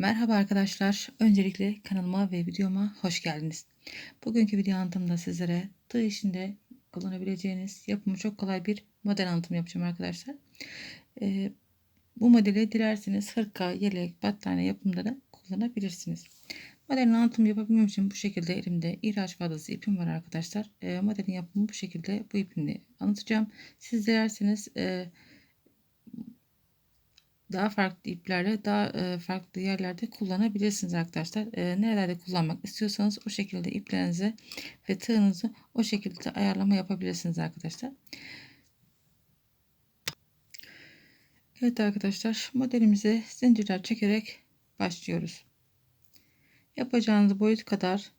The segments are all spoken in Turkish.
Merhaba arkadaşlar. Öncelikle kanalıma ve videoma hoş geldiniz. Bugünkü video anlatımda sizlere tığ işinde kullanabileceğiniz yapımı çok kolay bir model anlatımı yapacağım arkadaşlar. Ee, bu modeli dilerseniz hırka, yelek, battaniye yapımında da kullanabilirsiniz. Modelin anlatımı yapabilmem için bu şekilde elimde ihraç fazlası ipim var arkadaşlar. Ee, modelin yapımı bu şekilde bu ipini anlatacağım. Siz dilerseniz e, daha farklı iplerle daha e, farklı yerlerde kullanabilirsiniz arkadaşlar. E, nerelerde kullanmak istiyorsanız o şekilde iplerinizi ve tığınızı o şekilde ayarlama yapabilirsiniz arkadaşlar. Evet arkadaşlar modelimize zincirler çekerek başlıyoruz. Yapacağınız boyut kadar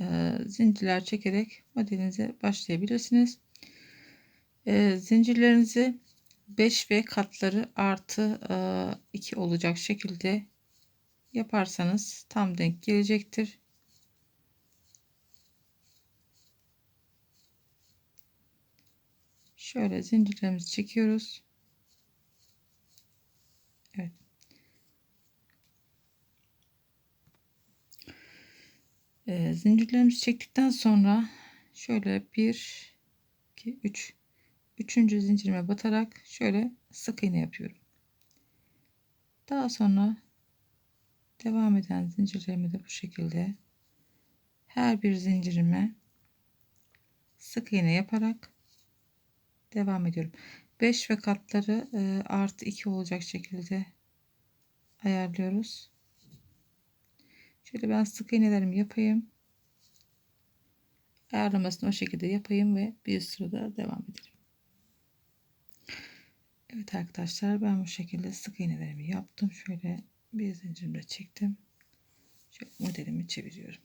e, zincirler çekerek modelinize başlayabilirsiniz. E, zincirlerinizi 5 ve katları artı 2 olacak şekilde yaparsanız tam denk gelecektir. Şöyle zincirlerimizi çekiyoruz. Evet. Ee, zincirlerimizi çektikten sonra şöyle 1 2 3 üçüncü zincirime batarak şöyle sık iğne yapıyorum. Daha sonra devam eden zincirlerimi de bu şekilde her bir zincirime sık iğne yaparak devam ediyorum. 5 ve katları e, artı 2 olacak şekilde ayarlıyoruz. Şöyle ben sık iğnelerimi yapayım. Ayarlamasını o şekilde yapayım ve bir sırada devam edelim. Evet arkadaşlar ben bu şekilde sık iğnelerimi yaptım. Şöyle bir zincirimle çektim. Şöyle modelimi çeviriyorum.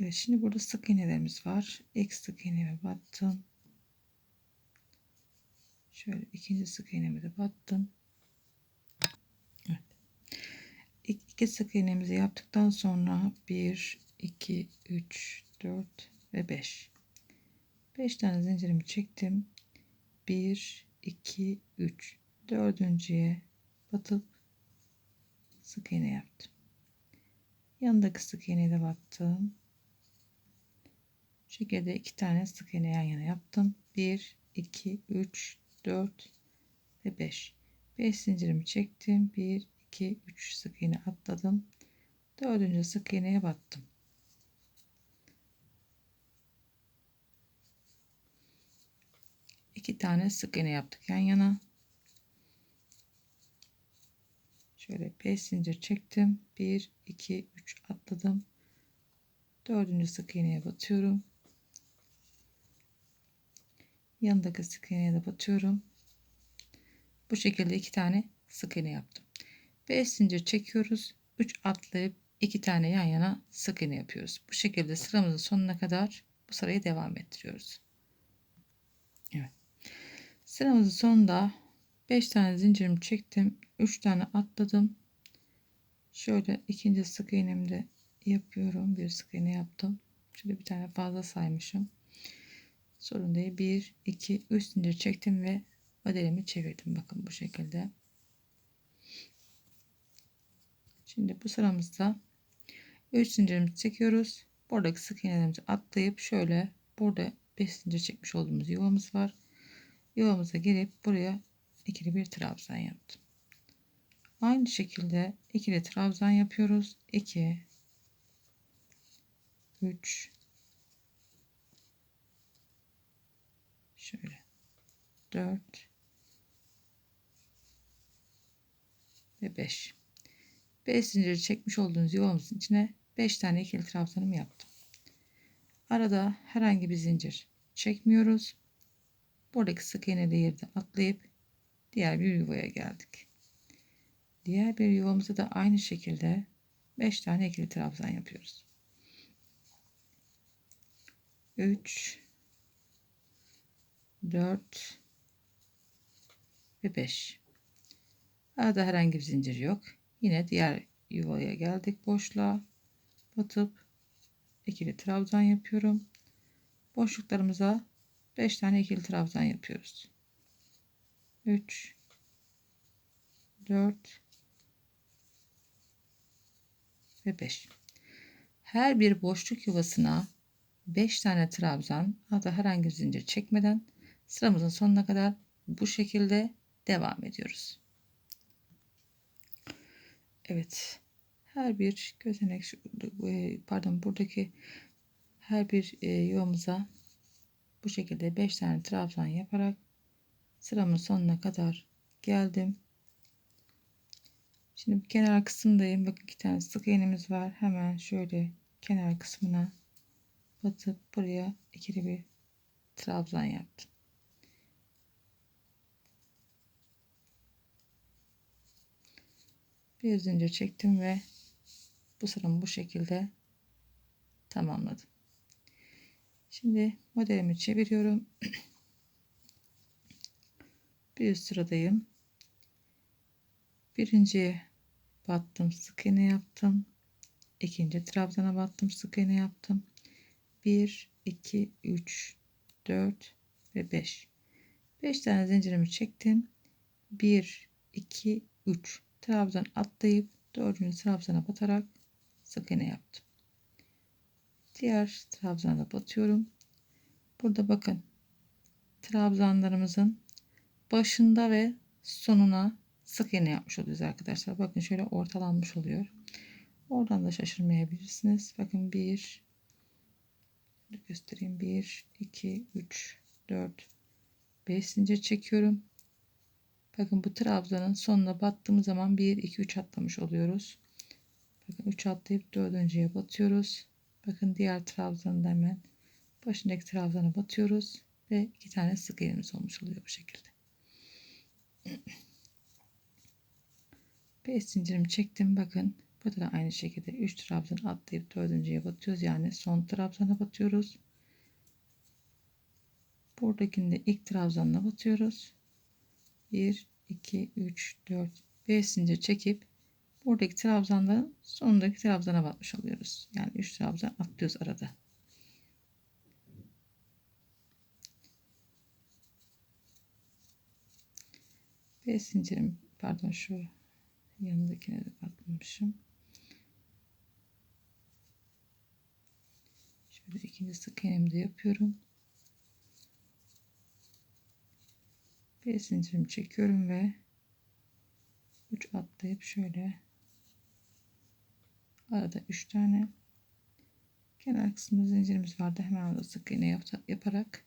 Evet şimdi burada sık iğnelerimiz var. İlk sık iğneme battım. Şöyle ikinci sık iğneme de battım. Evet. İlk iki sık iğnemizi yaptıktan sonra 1, 2, 3, 4 ve 5. 5 tane zincirimi çektim. 1 2 3 dördüncüye batıp sık iğne yaptım. Yanındaki sık iğneye de battım. Şu şekilde iki tane sık iğne yan yana yaptım. 1 2 3 4 ve 5. 5 zincirimi çektim. 1 2 3 sık iğne atladım. Dördüncü sık iğneye battım. İki tane sık iğne yaptık yan yana. Şöyle 5 zincir çektim. 1 2 3 atladım. Dördüncü sık iğneye batıyorum. Yanındaki sık iğneye de batıyorum. Bu şekilde iki tane sık iğne yaptım. 5 zincir çekiyoruz. 3 atlayıp iki tane yan yana sık iğne yapıyoruz. Bu şekilde sıramızın sonuna kadar bu sırayı devam ettiriyoruz. Evet. Sıramızın sonunda 5 tane zincirimi çektim. 3 tane atladım. Şöyle ikinci sık iğnemi de yapıyorum. Bir sık iğne yaptım. Şöyle bir tane fazla saymışım. Sorun değil. 1, 2, 3 zincir çektim ve modelimi çevirdim. Bakın bu şekilde. Şimdi bu sıramızda 3 zincirimizi çekiyoruz. Buradaki sık iğnelerimizi atlayıp şöyle burada 5 zincir çekmiş olduğumuz yuvamız var yuvamıza girip buraya ikili bir trabzan yaptım. Aynı şekilde ikili trabzan yapıyoruz. 2 3 şöyle 4 ve 5 5 zincir çekmiş olduğunuz yuvamızın içine 5 tane ikili trabzanımı yaptım. Arada herhangi bir zincir çekmiyoruz. Buradaki sık iğneli yerde atlayıp diğer bir yuvaya geldik. Diğer bir yuvamızda da aynı şekilde 5 tane ikili trabzan yapıyoruz. 3 4 ve 5 arada herhangi bir zincir yok yine diğer yuvaya geldik boşluğa batıp ikili trabzan yapıyorum boşluklarımıza 5 tane ikili trabzan yapıyoruz. 3 4 ve 5. Her bir boşluk yuvasına 5 tane trabzan hatta herhangi bir zincir çekmeden sıramızın sonuna kadar bu şekilde devam ediyoruz. Evet. Her bir gözenek e, pardon buradaki her bir e, yuvamıza bu şekilde 5 tane trabzan yaparak sıramın sonuna kadar geldim. Şimdi kenar kısımdayım. Bakın iki tane sık iğnemiz var. Hemen şöyle kenar kısmına batıp buraya ikili bir trabzan yaptım. Bir zincir çektim ve bu sıramı bu şekilde tamamladım. Şimdi modelimi çeviriyorum. bir üst sıradayım. Birinciye battım, sık iğne yaptım. İkinci trabzana battım, sık iğne yaptım. 1 2 3 4 ve 5. 5 tane zincirimi çektim. 1 2 3 trabzan atlayıp dördüncü trabzana batarak sık iğne yaptım. Diğer trabzana batıyorum. Burada bakın trabzanlarımızın başında ve sonuna sık iğne yapmış oluyoruz arkadaşlar. Bakın şöyle ortalanmış oluyor. Oradan da şaşırmayabilirsiniz. Bakın 1 göstereyim. 1 2 3 4 5 zincir çekiyorum. Bakın bu trabzanın sonuna battığımız zaman 1 2 3 atlamış oluyoruz. Bakın 3 atlayıp dördüncüye batıyoruz. Bakın diğer trabzanın hemen başındaki trabzana batıyoruz ve iki tane sık iğnemiz olmuş oluyor bu şekilde. 5 zincirimi çektim. Bakın burada da aynı şekilde 3 trabzan atlayıp dördüncüye batıyoruz. Yani son trabzana batıyoruz. Buradakinde ilk trabzanına batıyoruz. 1 2 3 4 5 zincir çekip buradaki trabzanların sonundaki trabzana batmış oluyoruz. Yani 3 trabzan atlıyoruz arada. Beş zincirim pardon şu yanındakine de batmamışım. Şöyle ikinci sık iğnemi de yapıyorum. Bir zincirimi çekiyorum ve 3 atlayıp şöyle arada 3 tane kenar kısmında zincirimiz vardı. Hemen orada sık iğne yap yaparak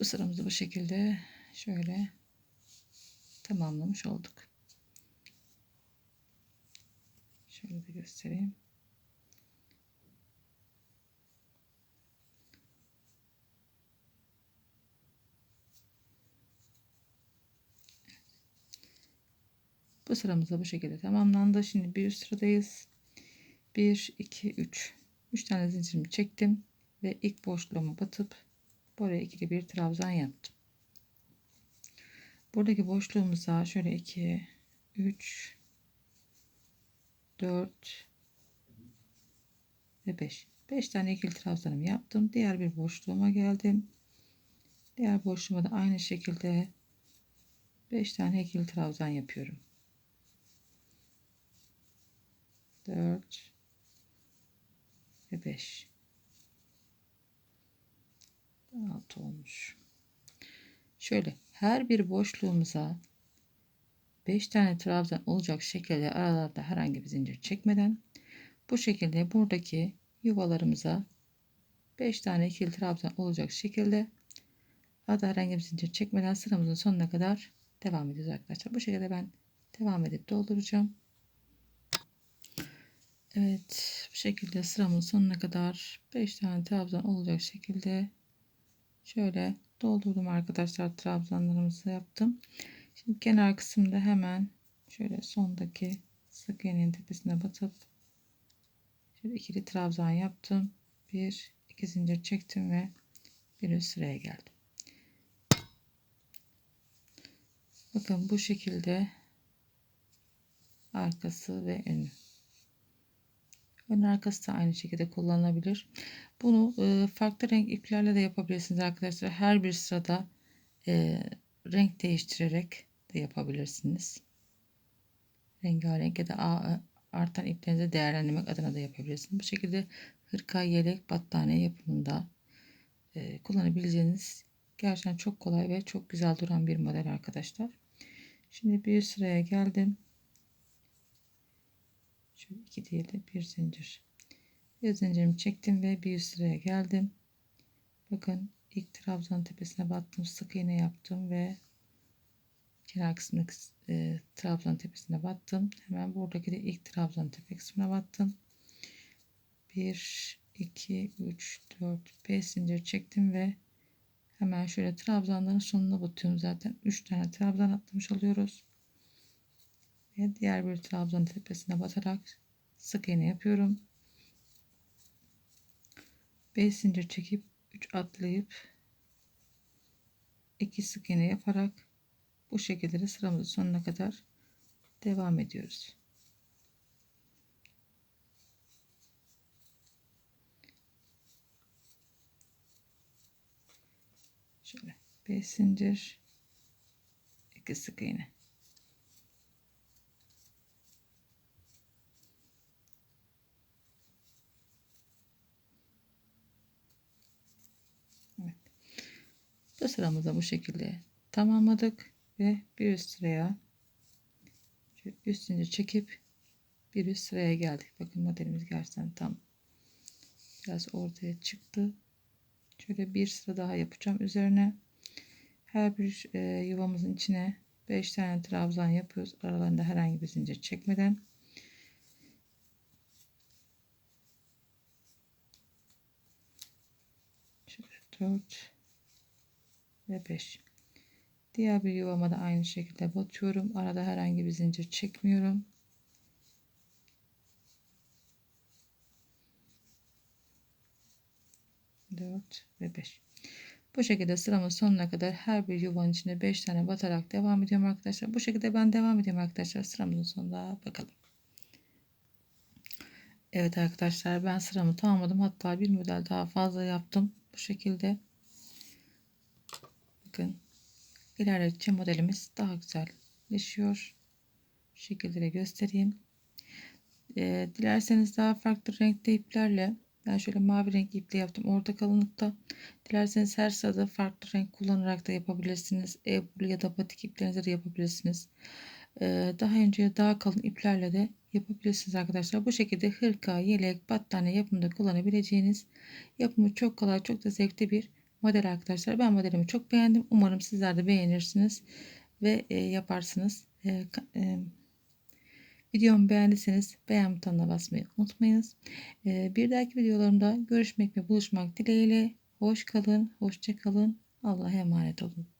bu sıramızı bu şekilde şöyle tamamlamış olduk. Şöyle de göstereyim. Bu sıramız da bu şekilde tamamlandı. Şimdi bir üst sıradayız. 1, 2, 3. 3 tane zincirimi çektim. Ve ilk boşluğuma batıp buraya ikili bir trabzan yaptım. Buradaki boşluğumuza şöyle 2, 3, 4 ve 5. 5 tane ikili trabzanımı yaptım. Diğer bir boşluğuma geldim. Diğer boşluğuma da aynı şekilde 5 tane ikili trabzan yapıyorum. 4 ve 5 6 olmuş. Şöyle her bir boşluğumuza 5 tane trabzan olacak şekilde aralarda herhangi bir zincir çekmeden bu şekilde buradaki yuvalarımıza 5 tane ikili trabzan olacak şekilde arada herhangi bir zincir çekmeden sıramızın sonuna kadar devam ediyoruz arkadaşlar. Bu şekilde ben devam edip dolduracağım. Evet bu şekilde sıramın sonuna kadar 5 tane trabzan olacak şekilde şöyle doldurdum arkadaşlar trabzanlarımızı yaptım. Şimdi kenar kısımda hemen şöyle sondaki sık iğnenin tepesine batıp şöyle ikili trabzan yaptım. Bir iki zincir çektim ve bir üst sıraya geldim. Bakın bu şekilde arkası ve önü. Ön arkası da aynı şekilde kullanılabilir. Bunu e, farklı renk iplerle de yapabilirsiniz arkadaşlar. Her bir sırada e, renk değiştirerek de yapabilirsiniz. rengarenk ya da a- artan iplerinizi değerlendirmek adına da yapabilirsiniz. Bu şekilde hırka, yelek, battaniye yapımında e, kullanabileceğiniz gerçekten çok kolay ve çok güzel duran bir model arkadaşlar. Şimdi bir sıraya geldim. Şöyle iki değil de bir zincir. Bir zincirimi çektim ve bir sıraya geldim. Bakın ilk trabzan tepesine battım. Sık iğne yaptım ve kenar kısmındaki e, trabzan tepesine battım. Hemen buradaki de ilk trabzan tepe kısmına battım. 1 2 3 4 5 zincir çektim ve hemen şöyle trabzanların sonuna batıyorum zaten 3 tane trabzan atlamış oluyoruz ve diğer bir trabzan tepesine batarak sık iğne yapıyorum 5 zincir çekip 3 atlayıp 2 sık iğne yaparak bu şekilde de sıramızın sonuna kadar devam ediyoruz. Şöyle 5 zincir 2 sık iğne. Evet. Bu sıramızı bu şekilde tamamladık ve bir üst sıraya üst zincir çekip bir üst sıraya geldik. Bakın modelimiz gerçekten tam biraz ortaya çıktı. Şöyle bir sıra daha yapacağım üzerine. Her bir e, yuvamızın içine 5 tane trabzan yapıyoruz. Aralarında herhangi bir zincir çekmeden. Şöyle 4 ve 5. Diğer bir yuvama da aynı şekilde batıyorum. Arada herhangi bir zincir çekmiyorum. Dört ve beş. Bu şekilde sıramın sonuna kadar her bir yuvanın içine 5 tane batarak devam ediyorum arkadaşlar. Bu şekilde ben devam ediyorum arkadaşlar. Sıramızın sonunda bakalım. Evet arkadaşlar ben sıramı tamamladım. Hatta bir model daha fazla yaptım. Bu şekilde. Bakın ilerledikçe modelimiz daha güzelleşiyor. Şu şekilde göstereyim. Ee, dilerseniz daha farklı renkli iplerle ben şöyle mavi renk iple yaptım orta kalınlıkta. Dilerseniz her sırada farklı renk kullanarak da yapabilirsiniz. Ebru ya da batik iplerinizi de yapabilirsiniz. Ee, daha önce daha kalın iplerle de yapabilirsiniz arkadaşlar. Bu şekilde hırka, yelek, battaniye yapımında kullanabileceğiniz yapımı çok kolay, çok da zevkli bir model arkadaşlar. Ben modelimi çok beğendim. Umarım sizler de beğenirsiniz ve e, yaparsınız. E, e, videomu beğendiyseniz beğen butonuna basmayı unutmayınız. E, bir dahaki videolarımda görüşmek ve buluşmak dileğiyle. Hoş kalın, hoşça kalın. Allah'a emanet olun.